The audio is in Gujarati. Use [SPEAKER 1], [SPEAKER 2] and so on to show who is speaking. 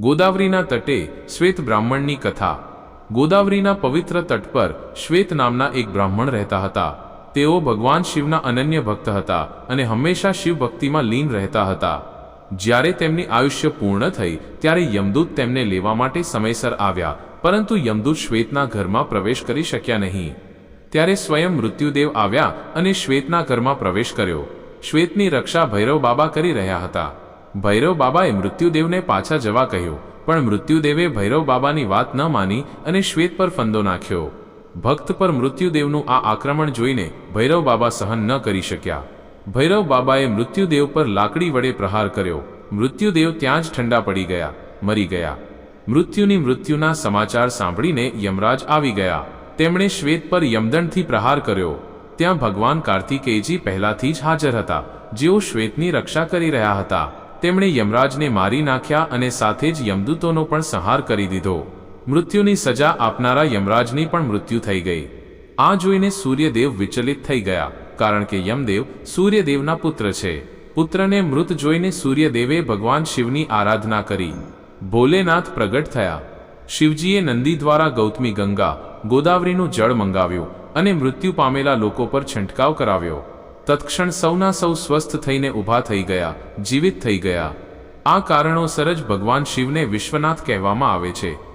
[SPEAKER 1] ગોદાવરીના તટે શ્વેત બ્રાહ્મણની કથા. ગોદાવરીના પવિત્ર તટ પર શ્વેત નામના એક બ્રાહ્મણ રહેતા હતા. તેઓ ભગવાન શિવના અનન્ય ભક્ત હતા અને હંમેશા શિવ ભક્તિમાં લીન રહેતા હતા. જ્યારે તેમની આયુષ્ય પૂર્ણ થઈ, ત્યારે યમદૂત તેમને લેવા માટે સમયસર આવ્યા, પરંતુ યમદૂત શ્વેતના ઘરમાં પ્રવેશ કરી શક્યા નહીં. ત્યારે સ્વયં મૃત્યુદેવ આવ્યા અને શ્વેતના ઘરમાં પ્રવેશ કર્યો. શ્વેતની રક્ષા ભૈરવ બાબા કરી રહ્યા હતા. ભૈરવ બાબાએ મૃત્યુદેવને પાછા જવા કહ્યું, પણ મૃત્યુદેવે ભૈરવ બાબાની વાત ન માની અને શ્વેત પર ફંદો નાખ્યો. ભક્ત પર મૃત્યુદેવનું આ આક્રમણ જોઈને ભૈરવ બાબા સહન ન કરી શક્યા. ભૈરવ બાબાએ મૃત્યુદેવ પર લાકડી વડે પ્રહાર કર્યો. મૃત્યુદેવ ત્યાં જ ઠંડા પડી ગયા, મરી ગયા. મૃત્યુની મૃત્યુના સમાચાર સાંભળીને યમરાજ આવી ગયા. તેમણે શ્વેત પર યમદંડથી પ્રહાર કર્યો. ત્યાં ભગવાન કાર્તિકેયજી પહેલાથી જ હાજર હતા. જેઓ શ્વેતની રક્ષા કરી રહ્યા હતા. તેમણે યમરાજને મારી નાખ્યા અને સાથે જ યમદૂતોનો પણ સંહાર કરી દીધો. મૃત્યુની સજા આપનારા યમરાજની પણ મૃત્યુ થઈ ગઈ. આ જોઈને સૂર્યદેવ વિચલિત થઈ ગયા, કારણ કે યમદેવ સૂર્યદેવના પુત્ર છે. પુત્રને મૃત જોઈને સૂર્યદેવે ભગવાન શિવની આરાધના કરી. ભોલેનાથ પ્રગટ થયા. શિવજીએ નંદી દ્વારા ગૌતમી ગંગા, ગોદાવરીનું જળ મંગાવ્યું અને મૃત્યુ પામેલા લોકો પર છંટકાવ કરાવ્યો. તત્ક્ષણ સૌના સૌ સ્વસ્થ થઈને ઊભા થઈ ગયા, જીવિત થઈ ગયા. આ કારણોસર જ ભગવાન શિવને વિશ્વનાથ કહેવામાં આવે છે.